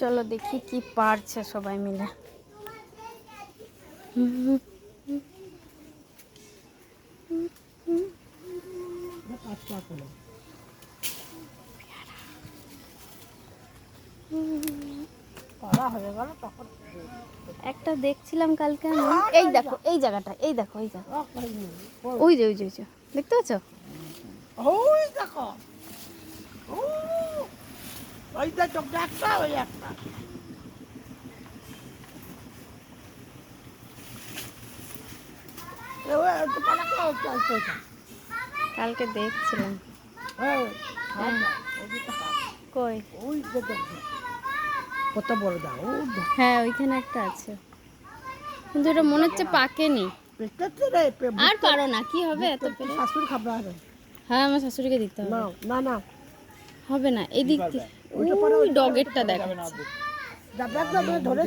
চলো দেখি কি পারছে সবাই মিলে। হয়ে একটা দেখছিলাম কালকে আমি। এই দেখো এই জায়গাটা এই দেখো এই জায়গা। ওই যে ওই যে ওই যে। দেখতে পাচ্ছ? ওই দেখো। ওই একটা। ওই একটা ওই একটু। কালকে দেখছিলাম। না, ওদিকে খাও। কই? ওই। কত বড় দাও ও হ্যাঁ ওইখানে একটা আছে। কিন্তু এটা মনে হচ্ছে পাকেনি। আর পারো না কি হবে এত পেরে? শাশুড়ি খাবার হবে হ্যাঁ আমার শাশুড়িকে দিতে হবে। না না না। হবে না এদিক থেকে ওই ডগেরটা দেখাচ্ছে। ধরে